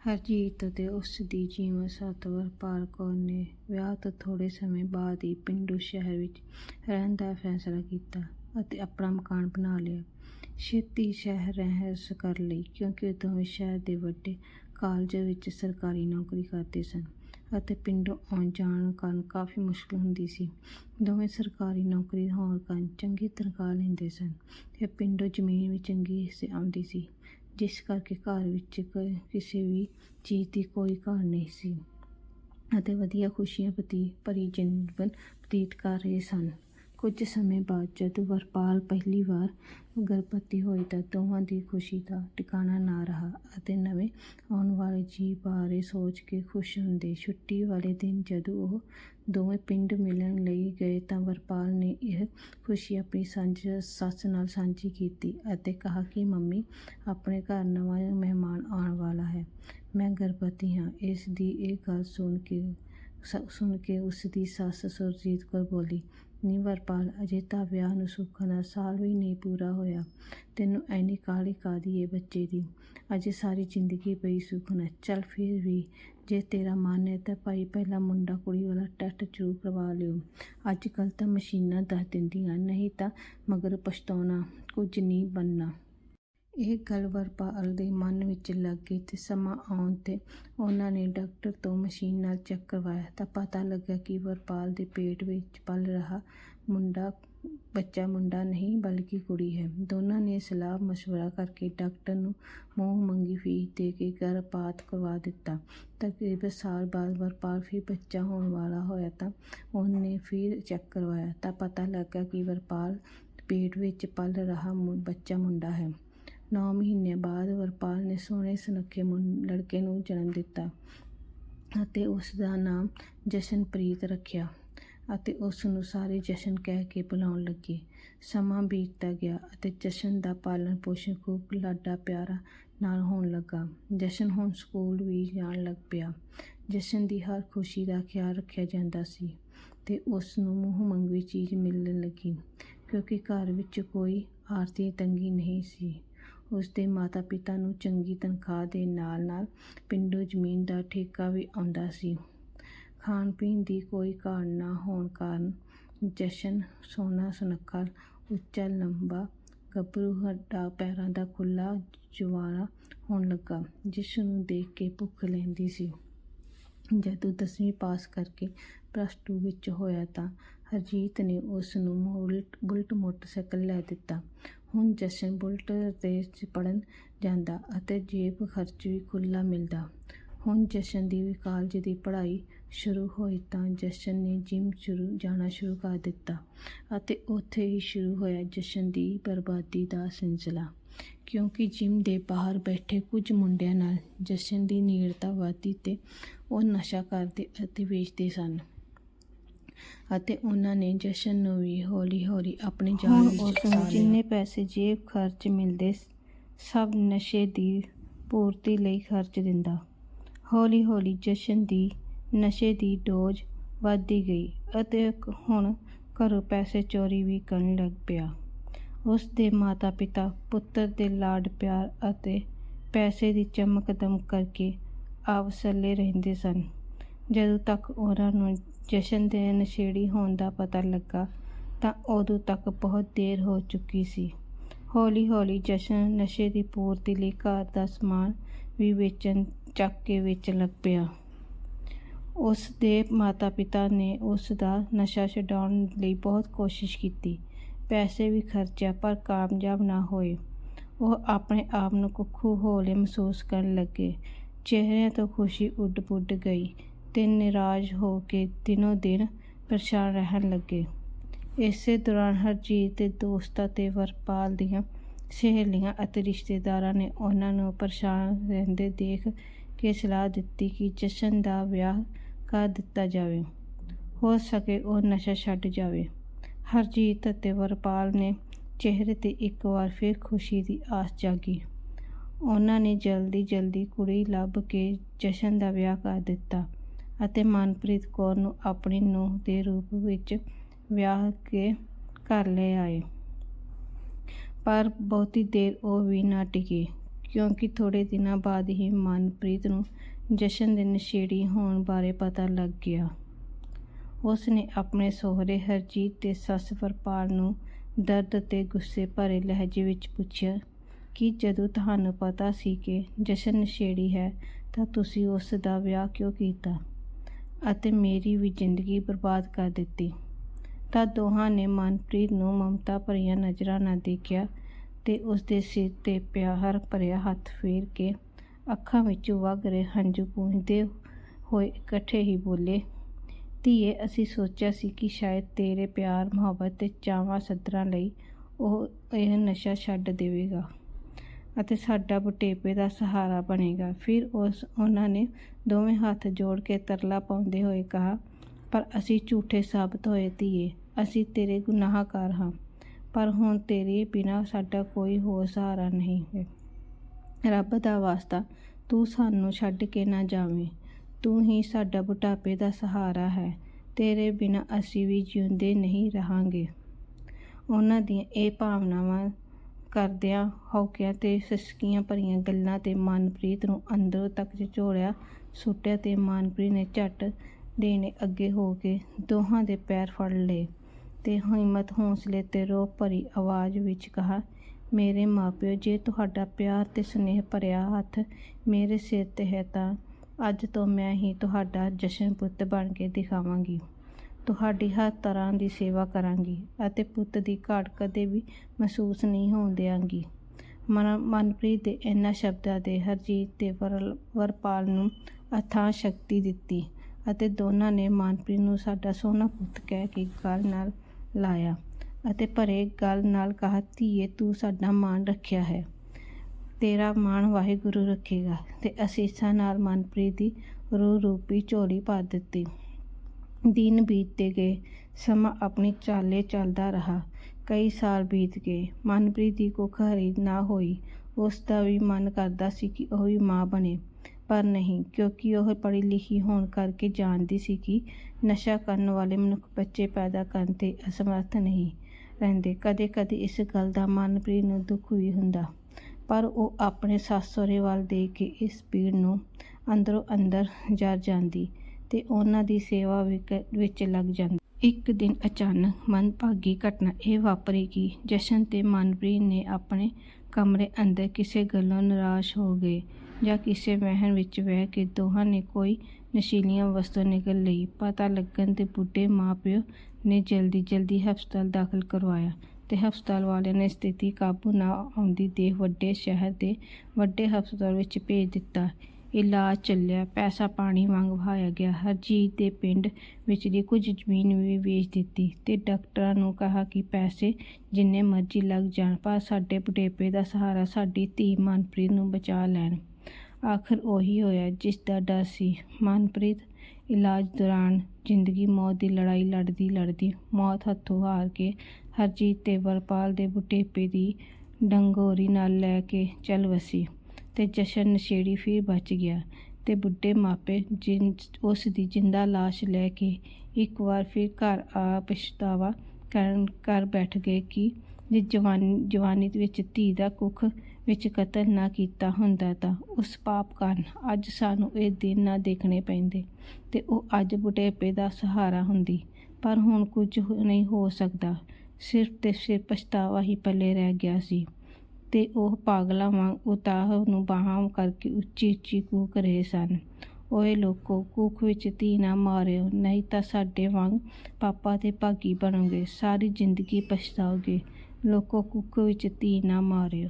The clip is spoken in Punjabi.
ਹਰਜੀਤ ਅਤੇ ਉਸ ਦੀ ਜੀਵਨ ਸਤਵਰ ਪਾਲ ਕੌਰ ਨੇ ਵਿਆਹ ਤੋਂ ਥੋੜ੍ਹੇ ਸਮੇਂ ਬਾਅਦ ਹੀ ਪੇਂਡੂ ਸ਼ਹਿਰ ਵਿੱਚ ਰਹਿਣ ਦਾ ਫੈਸਲਾ ਕੀਤਾ ਅਤੇ ਆਪਣਾ ਮਕਾਨ ਬਣਾ ਲਿਆ। ਛੇਤੀ ਸ਼ਹਿਰ ਰਹਿ-ਬਸਰ ਕਰ ਲਈ ਕਿਉਂਕਿ ਉਹ ਦੋਵੇਂ ਸ਼ਹਿਰ ਦੇ ਵੱਡੇ ਕਾਲਜ ਵਿੱਚ ਸਰਕਾਰੀ ਨੌਕਰੀ ਕਰਦੇ ਸਨ ਅਤੇ ਪਿੰਡੋਂ ਆਉਣ-ਜਾਣ ਕਾਰਨ ਕਾਫ਼ੀ ਮੁਸ਼ਕਲ ਹੁੰਦੀ ਸੀ। ਦੋਵੇਂ ਸਰਕਾਰੀ ਨੌਕਰੀ ਹੋਣ ਕਾਰਨ ਚੰਗੀ ਤਨਖ਼ਾਹ ਲੈਂਦੇ ਸਨ ਤੇ ਪਿੰਡੋਂ ਜ਼ਮੀਨ ਵੀ ਚੰਗੀ ਹਿੱਸੇ ਆਉਂਦੀ ਸੀ, ਜਿਸ ਕਰਕੇ ਘਰ ਵਿੱਚ ਕਿਸੇ ਵੀ ਚੀਜ਼ ਦੀ ਕੋਈ ਘਾਟ ਨਹੀਂ ਸੀ ਅਤੇ ਵਧੀਆ ਖੁਸ਼ੀਆਂ ਭਰੀ ਜੀਵਨ ਬਤੀਤ ਕਰ ਰਹੇ ਸਨ। ਕੁਝ ਸਮੇਂ ਬਾਅਦ ਜਦੋਂ ਵਰਪਾਲ ਪਹਿਲੀ ਵਾਰ ਗਰਭਵਤੀ ਹੋਈ ਤਾਂ ਦੋਵਾਂ ਦੀ ਖੁਸ਼ੀ ਦਾ ਟਿਕਾਣਾ ਨਾ ਰਿਹਾ ਅਤੇ ਨਵੇਂ ਆਉਣ ਵਾਲੇ ਜੀਅ ਬਾਰੇ ਸੋਚ ਕੇ ਖੁਸ਼ ਹੁੰਦੇ। ਛੁੱਟੀ ਵਾਲੇ ਦਿਨ ਜਦੋਂ ਉਹ ਦੋਵੇਂ ਪਿੰਡ ਮਿਲਣ ਲਈ ਗਏ ਤਾਂ ਵਰਪਾਲ ਨੇ ਇਹ ਖੁਸ਼ੀ ਆਪਣੀ ਸਾਂਝ ਸੱਸ ਨਾਲ ਸਾਂਝੀ ਕੀਤੀ ਅਤੇ ਕਿਹਾ ਕਿ ਮੰਮੀ, ਆਪਣੇ ਘਰ ਨਵਾਂ ਮਹਿਮਾਨ ਆਉਣ ਵਾਲਾ ਹੈ, ਮੈਂ ਗਰਭਵਤੀ ਹਾਂ। ਇਸ ਦੀ ਇਹ ਗੱਲ ਸੁਣ ਕੇ ਉਸ ਦੀ ਸੱਸ ਸੁਰਜੀਤ ਕੌਰ ਬੋਲੀ, ਨੀ ਵਰਪਾਲ, ਅਜੇ ਤਾਂ ਵਿਆਹ ਨੂੰ ਸੁੱਖ ਨਾਲ ਸਾਲ ਵੀ ਨਹੀਂ ਪੂਰਾ ਹੋਇਆ, ਤੈਨੂੰ ਐਨੀ ਕਾਹਲੀ ਕਾਹਦੀ ਏ ਬੱਚੇ ਦੀ, ਅਜੇ ਸਾਰੀ ਜ਼ਿੰਦਗੀ ਪਈ ਸੁੱਖ ਨਾਲ। ਚੱਲ ਫਿਰ ਵੀ ਜੇ ਤੇਰਾ ਮਨ ਹੈ ਤਾਂ ਭਾਈ ਪਹਿਲਾਂ ਮੁੰਡਾ-ਕੁੜੀ ਵਾਲਾ ਟੈਸਟ ਜ਼ਰੂਰ ਕਰਵਾ ਲਿਓ। ਅੱਜ-ਕੱਲ੍ਹ ਤਾਂ ਮਸ਼ੀਨਾਂ ਦੱਸ ਦਿੰਦੀਆਂ, ਨਹੀਂ ਤਾਂ ਮਗਰ ਪਛਤਾਉਣਾ, ਕੁਝ ਨਹੀਂ ਬਣਨਾ। ਇਹ ਗੱਲ ਵਰਪਾਲ ਦੇ ਮਨ ਵਿੱਚ ਲੱਗ ਗਈ ਤੇ ਸਮਾਂ ਆਉਣ ਤੇ ਉਹਨਾਂ ਨੇ ਡਾਕਟਰ ਤੋਂ ਮਸ਼ੀਨ ਨਾਲ ਚੈੱਕ ਕਰਵਾਇਆ ਤਾਂ ਪਤਾ ਲੱਗਾ ਕਿ ਵਰਪਾਲ ਦੇ ਪੇਟ ਵਿੱਚ ਪਲ ਰਿਹਾ ਮੁੰਡਾ, ਬੱਚਾ ਮੁੰਡਾ ਨਹੀਂ, ਬਲਕਿ ਕੁੜੀ ਹੈ। ਦੋਨਾਂ ਨੇ ਸਲਾਹ-ਮਸ਼ਵਰਾ ਕਰਕੇ ਡਾਕਟਰ ਨੂੰ ਮੂੰਹ-ਮੰਗੀ ਫ਼ੀਸ ਦੇ ਕੇ ਗਰਭਪਾਤ ਕਰਵਾ ਦਿੱਤਾ। ਤਕਰੀਬਨ ਸਾਲ ਬਾਅਦ ਵਰਪਾਲ ਫਿਰ ਬੱਚਾ ਹੋਣ ਵਾਲਾ ਹੋਇਆ ਤਾਂ ਉਹਨੇ ਫਿਰ ਚੈੱਕ ਕਰਵਾਇਆ ਤਾਂ ਪਤਾ ਲੱਗਾ ਕਿ ਵਰਪਾਲ ਪੇਟ ਵਿੱਚ ਪਲ ਰਿਹਾ ਬੱਚਾ ਮੁੰਡਾ ਹੈ। ਨੌਂ ਮਹੀਨਿਆਂ ਬਾਅਦ ਵਰਪਾਲ ਨੇ ਸੋਹਣੇ-ਸੁਨੱਖੇ ਲੜਕੇ ਨੂੰ ਜਨਮ ਦਿੱਤਾ ਅਤੇ ਉਸ ਦਾ ਨਾਮ ਜਸ਼ਨਪ੍ਰੀਤ ਰੱਖਿਆ ਅਤੇ ਉਸ ਨੂੰ ਸਾਰੇ ਜਸ਼ਨ ਕਹਿ ਕੇ ਬੁਲਾਉਣ ਲੱਗੇ। ਸਮਾਂ ਬੀਤਦਾ ਗਿਆ ਅਤੇ ਜਸ਼ਨ ਦਾ ਪਾਲਣ-ਪੋਸ਼ਣ ਖੂਬ ਲਾਡਾ ਪਿਆਰਾ ਨਾਲ ਹੋਣ ਲੱਗਾ। ਜਸ਼ਨ ਹੁਣ ਸਕੂਲ ਵੀ ਜਾਣ ਲੱਗ ਪਿਆ। ਜਸ਼ਨ ਦੀ ਹਰ ਖੁਸ਼ੀ ਦਾ ਖਿਆਲ ਰੱਖਿਆ ਜਾਂਦਾ ਸੀ ਤੇ ਉਸ ਨੂੰ ਮੂੰਹ-ਮੰਗੀ ਚੀਜ਼ ਮਿਲਣ ਲੱਗੀ ਕਿਉਂਕਿ ਘਰ ਵਿੱਚ ਕੋਈ ਆਰਥਿਕ ਤੰਗੀ ਨਹੀਂ ਸੀ। ਉਸ ਦੇ ਮਾਤਾ-ਪਿਤਾ ਨੂੰ ਚੰਗੀ ਤਨਖ਼ਾਹ ਦੇ ਨਾਲ-ਨਾਲ ਪਿੰਡੋਂ ਜ਼ਮੀਨ ਦਾ ਠੇਕਾ ਵੀ ਆਉਂਦਾ ਸੀ। ਖਾਣ-ਪੀਣ ਦੀ ਕੋਈ ਘਾਟ ਨਾ ਹੋਣ ਕਾਰਨ ਜਸ਼ਨ ਸੋਹਣਾ-ਸੁਨੱਖਾ, ਉੱਚਾ-ਲੰਬਾ ਗੱਭਰੂ ਹੱਡਾਂ-ਪੈਰਾਂ ਦਾ ਖੁੱਲ੍ਹਾ-ਜੁਆਨ ਹੋਣ ਲੱਗਾ, ਜਿਸ ਨੂੰ ਦੇਖ ਕੇ ਭੁੱਖ ਲੈਂਦੀ ਸੀ। ਜਦੋਂ ਦਸਵੀਂ ਪਾਸ ਕਰਕੇ ਪਲੱਸ ਟੂ ਵਿੱਚ ਹੋਇਆ ਤਾਂ ਹਰਜੀਤ ਨੇ ਉਸ ਨੂੰ ਬੁਲਟ ਮੋਟਰਸਾਈਕਲ ਲੈ ਦਿੱਤਾ। ਹੁਣ ਜਸ਼ਨ ਬੁਲਟ ਰੇਸ 'ਚ ਪੜ੍ਹਨ ਜਾਂਦਾ ਅਤੇ ਜੇਬ ਖ਼ਰਚ ਵੀ ਖੁੱਲ੍ਹਾ ਮਿਲਦਾ। ਹੁਣ ਜਸ਼ਨ ਦੀ ਕਾਲਜ ਦੀ ਪੜ੍ਹਾਈ ਸ਼ੁਰੂ ਹੋਈ ਤਾਂ ਜਸ਼ਨ ਨੇ ਜਿੰਮ ਜਾਣਾ ਸ਼ੁਰੂ ਕਰ ਦਿੱਤਾ ਅਤੇ ਉੱਥੇ ਹੀ ਸ਼ੁਰੂ ਹੋਇਆ ਜਸ਼ਨ ਦੀ ਬਰਬਾਦੀ ਦਾ ਸਿਲਸਿਲਾ ਕਿਉਂਕਿ ਜਿੰਮ ਦੇ ਬਾਹਰ ਬੈਠੇ ਕੁਝ ਮੁੰਡਿਆਂ ਨਾਲ ਜਸ਼ਨ ਦੀ ਨੇੜਤਾ ਵਧਦੀ ਤੇ ਉਹ ਨਸ਼ਾ ਕਰਦੇ ਅਤੇ ਵੇਚਦੇ ਸਨ ਅਤੇ ਉਹਨਾਂ ਨੇ ਜਸ਼ਨ ਨੂੰ ਵੀ ਹੌਲੀ-ਹੌਲੀ ਆਪਣੀ ਜਾਲ ਵਿੱਚ ਲਿਆ। ਜਿੰਨੇ ਪੈਸੇ ਜੇਬ ਖ਼ਰਚ ਮਿਲਦੇ, ਸਭ ਨਸ਼ੇ ਦੀ ਪੂਰਤੀ ਲਈ ਖਰਚ ਦਿੰਦਾ। ਹੌਲੀ-ਹੌਲੀ ਜਸ਼ਨ ਦੀ ਨਸ਼ੇ ਦੀ ਡੋਜ਼ ਵਧਦੀ ਗਈ ਅਤੇ ਹੁਣ ਘਰੋਂ ਪੈਸੇ ਚੋਰੀ ਵੀ ਕਰਨ ਲੱਗ ਪਿਆ। ਉਸ ਦੇ ਮਾਤਾ-ਪਿਤਾ ਪੁੱਤਰ ਦੇ ਲਾਡ-ਪਿਆਰ ਅਤੇ ਪੈਸੇ ਦੀ ਚਮਕ-ਦਮਕ ਕਰਕੇ ਅਵਸੱਲੇ ਰਹਿੰਦੇ ਸਨ। ਜਦੋਂ ਤੱਕ ਉਹਨਾਂ ਨੂੰ ਜਸ਼ਨ ਦੇ ਨਸ਼ੇੜੀ ਹੋਣ ਦਾ ਪਤਾ ਲੱਗਾ ਤਾਂ ਉਦੋਂ ਤੱਕ ਬਹੁਤ ਦੇਰ ਹੋ ਚੁੱਕੀ ਸੀ। ਹੌਲੀ-ਹੌਲੀ ਜਸ਼ਨ ਨਸ਼ੇ ਦੀ ਪੂਰਤੀ ਲਈ ਘਰ ਦਾ ਸਮਾਨ ਵੀ ਵੇਚਣ ਚੱਕ ਕੇ ਵੇਚਣ ਲੱਗ ਪਿਆ। ਉਸ ਦੇ ਮਾਤਾ-ਪਿਤਾ ਨੇ ਉਸ ਦਾ ਨਸ਼ਾ ਛਡਾਉਣ ਲਈ ਬਹੁਤ ਕੋਸ਼ਿਸ਼ ਕੀਤੀ, ਪੈਸੇ ਵੀ ਖਰਚਿਆ ਪਰ ਕਾਮਯਾਬ ਨਾ ਹੋਏ। ਉਹ ਆਪਣੇ ਆਪ ਨੂੰ ਕੁੱਖੂ-ਹੌਲੇ ਮਹਿਸੂਸ ਕਰਨ ਲੱਗੇ। ਚਿਹਰਿਆਂ ਤੋਂ ਖੁਸ਼ੀ ਉੱਡ-ਪੁੱਡ ਗਈ ਤੇ ਨਿਰਾਸ਼ ਹੋ ਕੇ ਦਿਨੋ ਦਿਨ ਪਰੇਸ਼ਾਨ ਰਹਿਣ ਲੱਗੇ। ਇਸੇ ਦੌਰਾਨ ਹਰਜੀਤ ਦੇ ਦੋਸਤਾਂ ਤੇ ਵਰਪਾਲ ਦੀਆਂ ਸਹੇਲੀਆਂ ਅਤੇ ਰਿਸ਼ਤੇਦਾਰਾਂ ਨੇ ਉਹਨਾਂ ਨੂੰ ਪਰੇਸ਼ਾਨ ਰਹਿੰਦੇ ਦੇਖ ਕੇ ਸਲਾਹ ਦਿੱਤੀ ਕਿ ਜਸ਼ਨ ਦਾ ਵਿਆਹ ਕਰ ਦਿੱਤਾ ਜਾਵੇ, ਹੋ ਸਕੇ ਉਹ ਨਸ਼ਾ ਛੱਡ ਜਾਵੇ। ਹਰਜੀਤ ਅਤੇ ਵਰਪਾਲ ਨੇ ਚਿਹਰੇ ਤੇ ਇੱਕ ਵਾਰ ਫਿਰ ਖੁਸ਼ੀ ਦੀ ਆਸ ਜਾਗੀ। ਉਹਨਾਂ ਨੇ ਜਲਦੀ-ਜਲਦੀ ਕੁੜੀ ਲੱਭ ਕੇ ਜਸ਼ਨ ਦਾ ਵਿਆਹ ਕਰ ਦਿੱਤਾ ਅਤੇ ਮਨਪ੍ਰੀਤ ਕੌਰ ਨੂੰ ਆਪਣੀ ਨੂੰਹ ਦੇ ਰੂਪ ਵਿੱਚ ਵਿਆਹ ਕੇ ਘਰ ਲੈ ਆਏ। ਪਰ ਬਹੁਤੀ ਦੇਰ ਉਹ ਵੀ ਨਾ ਟਿਕੇ, ਕਿਉਂਕਿ ਥੋੜੇ ਦਿਨਾਂ ਬਾਅਦ ਹੀ ਮਨਪ੍ਰੀਤ ਨੂੰ ਜਸ਼ਨ ਦੇ ਨਸ਼ੇੜੀ ਹੋਣ ਬਾਰੇ ਪਤਾ ਲੱਗ ਗਿਆ ਉਸ ਨੇ ਆਪਣੇ ਸਹੁਰੇ ਹਰਜੀਤ ਤੇ ਸੱਸ ਵਰਪਾਲ ਨੂੰ ਦਰਦ ਤੇ ਗੁੱਸੇ ਭਰੇ ਲਹਿਜੇ ਵਿੱਚ ਪੁੱਛਿਆ, ਕਿ ਜਦੋਂ ਤੁਹਾਨੂੰ ਪਤਾ ਸੀ ਕਿ ਜਸ਼ਨ ਨਸ਼ੇੜੀ ਹੈ, ਤਾਂ ਤੁਸੀਂ ਉਸ ਦਾ ਵਿਆਹ ਕਿਉਂ ਕੀਤਾ ਅਤੇ ਮੇਰੀ ਵੀ ਜ਼ਿੰਦਗੀ ਬਰਬਾਦ ਕਰ ਦਿੱਤੀ। ਤਾਂ ਦੋਹਾਂ ਨੇ ਮਨਪ੍ਰੀਤ ਨੂੰ ਮਮਤਾ ਭਰੀਆਂ ਨਜ਼ਰਾਂ ਨਾਲ ਦੇਖਿਆ ਤੇ ਉਸ ਦੇ ਸਿਰ ਤੇ ਪਿਆਰ ਭਰਿਆ ਹੱਥ ਫੇਰ ਕੇ ਅੱਖਾਂ ਵਿੱਚੋਂ ਵਗ ਰਹੇ ਹੰਝੂ ਪੂੰਝਦੇ ਹੋਏ ਇਕੱਠੇ ਹੀ ਬੋਲੇ, ਧੀਏ, ਅਸੀਂ ਸੋਚਿਆ ਸੀ ਕਿ ਸ਼ਾਇਦ ਤੇਰੇ ਪਿਆਰ ਮੁਹੱਬਤ ਤੇ ਚਾਵਾਂ ਸੱਦਰਾਂ ਲਈ ਉਹ ਇਹ ਨਸ਼ਾ ਛੱਡ ਦੇਵੇਗਾ। ਅਤੇ ਸਾਡਾ ਬਟੇਪੇ ਦਾ ਸਹਾਰਾ ਬਣੇਗਾ। ਫਿਰ ਉਸ ਉਹਨਾਂ ਨੇ ਦੋਵੇਂ ਹੱਥ ਜੋੜ ਕੇ ਤਰਲਾ ਪਾਉਂਦੇ ਹੋਏ ਕਿਹਾ, ਪਰ ਅਸੀਂ ਝੂਠੇ ਸਾਬਤ ਹੋਏ ਧੀਏ, ਅਸੀਂ ਤੇਰੇ ਗੁਨਾਹਗਾਰ ਹਾਂ। ਪਰ ਹੁਣ ਤੇਰੇ ਬਿਨਾ ਸਾਡਾ ਕੋਈ ਹੋਰ ਸਹਾਰਾ ਨਹੀਂ ਹੈ। ਰੱਬ ਦਾ ਵਾਸਤਾ ਤੂੰ ਸਾਨੂੰ ਛੱਡ ਕੇ ਨਾ ਜਾਵੇਂ। ਤੂੰ ਹੀ ਸਾਡਾ ਬੁਢਾਪੇ ਦਾ ਸਹਾਰਾ ਹੈ। ਤੇਰੇ ਬਿਨਾ ਅਸੀਂ ਵੀ ਜਿਉਂਦੇ ਨਹੀਂ ਰਹਾਂਗੇ। ਉਹਨਾਂ ਦੀਆਂ ਇਹ ਭਾਵਨਾਵਾਂ ਕਰਦਿਆਂ ਹੌਕਿਆਂ ਤੇ ਸਸਕੀਆਂ ਭਰੀਆਂ ਗੱਲਾਂ ਤੇ ਮਨਪ੍ਰੀਤ ਨੂੰ ਅੰਦਰੋਂ ਤੱਕ ਝੋੜਿਆ ਸੁੱਟਿਆ ਤੇ ਮਨਪ੍ਰੀਤ ਨੇ ਝੱਟ ਦੇਣੇ ਅੱਗੇ ਹੋ ਕੇ ਦੋਹਾਂ ਦੇ ਪੈਰ ਫੜ ਲਏ ਤੇ ਹਿੰਮਤ ਹੌਸਲੇ ਤੇ ਰੋਹ ਭਰੀ ਆਵਾਜ਼ ਵਿੱਚ ਕਿਹਾ, ਮੇਰੇ ਮਾਪਿਓ, ਜੇ ਤੁਹਾਡਾ ਪਿਆਰ ਤੇ ਸਨੇਹ ਭਰਿਆ ਹੱਥ ਮੇਰੇ ਸਿਰ ਤੇ ਹੈ ਤਾਂ ਅੱਜ ਤੋਂ ਮੈਂ ਹੀ ਤੁਹਾਡਾ ਜਸ਼ਨ ਪੁੱਤ ਬਣ ਕੇ ਦਿਖਾਵਾਂਗੀ। ਤੁਹਾਡੀ ਹਰ ਤਰ੍ਹਾਂ ਦੀ ਸੇਵਾ ਕਰਾਂਗੀ ਅਤੇ ਪੁੱਤ ਦੀ ਘਾਟ ਕਦੇ ਵੀ ਮਹਿਸੂਸ ਨਹੀਂ ਹੋਣ ਦਿਆਂਗੀ। ਮਨ, ਮਨਪ੍ਰੀਤ ਦੇ ਇਹਨਾਂ ਸ਼ਬਦਾਂ ਦੇ ਹਰਜੀਤ ਤੇ ਵਰਲ ਵਰਪਾਲ ਨੂੰ ਅਥਾਹ ਸ਼ਕਤੀ ਦਿੱਤੀ ਅਤੇ ਦੋਨਾਂ ਨੇ ਮਨਪ੍ਰੀਤ ਨੂੰ ਸਾਡਾ ਸੋਹਣਾ ਪੁੱਤ ਕਹਿ ਕੇ ਗੱਲ ਨਾਲ ਲਾਇਆ ਅਤੇ ਭਰੇ ਗੱਲ ਨਾਲ ਕਹਾ, ਧੀਏ, ਤੂੰ ਸਾਡਾ ਮਾਣ ਰੱਖਿਆ ਹੈ। ਤੇਰਾ ਮਾਣ ਵਾਹਿਗੁਰੂ ਰੱਖੇਗਾ। ਤੇ ਅਸੀਸਾਂ ਨਾਲ ਮਨਪ੍ਰੀਤ ਦੀ ਰੂਹ ਰੂਪੀ ਝੋਲੀ ਭਰ ਦਿੱਤੀ। ਦਿਨ ਬੀਤਦੇ ਗਏ, ਸਮਾਂ ਆਪਣੀ ਚਾਲੇ ਚੱਲਦਾ ਰਿਹਾ। ਕਈ ਸਾਲ ਬੀਤ ਗਏ, ਮਨਪ੍ਰੀਤ ਦੀ ਕੁੱਖ ਹਰੀ ਨਾ ਹੋਈ, ਉਸ ਦਾ ਵੀ ਮਨ ਕਰਦਾ ਸੀ ਕਿ ਉਹ ਵੀ ਮਾਂ ਬਣੇ। ਪਰ ਨਹੀਂ, ਕਿਉਂਕਿ ਉਹ ਪੜ੍ਹੀ ਲਿਖੀ ਹੋਣ ਕਰਕੇ ਜਾਣਦੀ ਸੀ ਕਿ ਨਸ਼ਾ ਕਰਨ ਵਾਲੇ ਮਨੁੱਖ ਬੱਚੇ ਪੈਦਾ ਕਰਨ ਤੇ ਅਸਮਰਥ ਨਹੀਂ ਰਹਿੰਦੇ। ਕਦੇ-ਕਦੇ ਇਸ ਗੱਲ ਦਾ ਮਨਪ੍ਰੀਤ ਨੂੰ ਦੁੱਖ ਵੀ ਹੁੰਦਾ। ਪਰ ਉਹ ਆਪਣੇ ਸੱਸ ਸਹੁਰੇ ਵੱਲ ਦੇਖ ਕੇ ਇਸ ਪੀੜ ਨੂੰ ਅੰਦਰੋਂ ਅੰਦਰ ਜਰ ਜਾਂਦੀ। ਤੇ ਉਹਨਾਂ ਦੀ ਸੇਵਾ ਵਿਕ- ਵਿੱਚ ਲੱਗ ਜਾਂਦੀ। ਇੱਕ ਦਿਨ ਅਚਾਨਕ ਮਨਭਾਗੀ ਘਟਨਾ ਇਹ ਵਾਪਰੀ ਕਿ ਜਸ਼ਨ ਤੇ ਮਨਪ੍ਰੀਤ ਨੇ ਆਪਣੇ ਕਮਰੇ ਅੰਦਰ ਕਿਸੇ ਗੱਲੋਂ ਨਿਰਾਸ਼ ਹੋ ਗਏ ਜਾਂ ਕਿਸੇ ਵਹਿਣ ਵਿੱਚ ਵਹਿ ਕੇ ਦੋਹਾਂ ਨੇ ਕੋਈ ਨਸ਼ੀਲੀਆਂ ਵਸਤੂ ਨਿਕਲ ਲਈ। ਪਤਾ ਲੱਗਣ ਤੇ ਬੁੱਢੇ ਮਾਪਿਓ ਨੇ ਜਲਦੀ ਜਲਦੀ ਹਸਪਤਾਲ ਦਾਖਲ ਕਰਵਾਇਆ ਤੇ ਹਸਪਤਾਲ ਵਾਲਿਆਂ ਨੇ ਸਥਿਤੀ ਕਾਬੂ ਨਾ ਆਉਂਦੀ ਦੇਖ ਵੱਡੇ ਸ਼ਹਿਰ ਦੇ ਵੱਡੇ ਹਸਪਤਾਲ ਵਿੱਚ ਭੇਜ ਦਿੱਤਾ। ਇਲਾਜ ਚੱਲਿਆ, ਪੈਸਾ ਪਾਣੀ ਵਾਂਗ ਵਹਾਇਆ ਗਿਆ। ਹਰਜੀਤ ਦੇ ਪਿੰਡ ਵਿਚਲੀ ਕੁਝ ਜ਼ਮੀਨ ਵੀ ਵੇਚ ਦਿੱਤੀ ਤੇ ਡਾਕਟਰਾਂ ਨੂੰ ਕਿਹਾ ਕਿ ਪੈਸੇ ਜਿੰਨੇ ਮਰਜ਼ੀ ਲੱਗ ਜਾਣ, ਪਰ ਸਾਡੇ ਬੁਢੇਪੇ ਦਾ ਸਹਾਰਾ ਸਾਡੀ ਧੀ ਮਨਪ੍ਰੀਤ ਨੂੰ ਬਚਾ ਲੈਣ। ਆਖਰ ਉਹੀ ਹੋਇਆ ਜਿਸ ਦਾ ਡਰ ਸੀ। ਮਨਪ੍ਰੀਤ ਇਲਾਜ ਦੌਰਾਨ ਜ਼ਿੰਦਗੀ ਮੌਤ ਦੀ ਲੜਾਈ ਲੜਦੀ ਲੜਦੀ ਮੌਤ ਹੱਥੋਂ ਹਾਰ ਕੇ ਹਰਜੀਤ ਤੇ ਵਰਪਾਲ ਦੇ ਬੁਢੇਪੇ ਦੀ ਡੰਗੋਰੀ ਨਾਲ ਲੈ ਕੇ ਚੱਲ ਵਸੀ। ਤੇ ਜਸ਼ਨ ਨਸ਼ੇੜੀ ਫਿਰ ਬਚ ਗਿਆ ਤੇ ਬੁੱਢੇ ਮਾਪੇ ਜਿਨ, ਉਸ ਦੀ ਜਿੰਦਾ ਲਾਸ਼ ਲੈ ਕੇ ਇੱਕ ਵਾਰ ਫਿਰ ਘਰ ਆ ਪਛਤਾਵਾ ਕਰਨ ਕਰ ਬੈਠ ਗਏ ਕਿ ਜੇ ਜਵਾਨੀ ਜਵਾਨੀ ਵਿੱਚ ਧੀ ਦਾ ਕੁੱਖ ਵਿੱਚ ਕਤਲ ਨਾ ਕੀਤਾ ਹੁੰਦਾ ਤਾਂ ਉਸ ਪਾਪ ਕਾਰਨ ਅੱਜ ਸਾਨੂੰ ਇਹ ਦਿਨ ਨਾ ਦੇਖਣੇ ਪੈਂਦੇ ਤੇ ਉਹ ਅੱਜ ਬੁਢੇਪੇ ਦਾ ਸਹਾਰਾ ਹੁੰਦੀ, ਪਰ ਹੁਣ ਕੁਝ ਨਹੀਂ ਹੋ ਸਕਦਾ। ਸਿਰਫ ਤੇ ਸਿਰਫ ਪਛਤਾਵਾ ਹੀ ਪੱਲੇ ਰਹਿ ਗਿਆ ਸੀ। ਤੇ ਉਹ ਪਾਗਲਾਂ ਵਾਂਗ ਉਤਾਹ ਨੂੰ ਬਾਹਾਂ ਕਰਕੇ ਉੱਚੀ ਉੱਚੀ ਕੂਕ ਰਹੇ ਸਨ। ਓਏ ਲੋਕੋ ਕੁੱਖ ਵਿੱਚ ਧੀ ਨਾ ਮਾਰਿਓ, ਨਹੀਂ ਤਾਂ ਸਾਡੇ ਵਾਂਗ ਪਾਪਾ ਤੇ ਭਾਗੀ ਬਣੋਗੇ, ਸਾਰੀ ਜ਼ਿੰਦਗੀ ਪਛਤਾਓਗੇ। ਲੋਕੋ ਕੁੱਖ ਵਿੱਚ ਧੀ ਨਾ ਮਾਰਿਓ।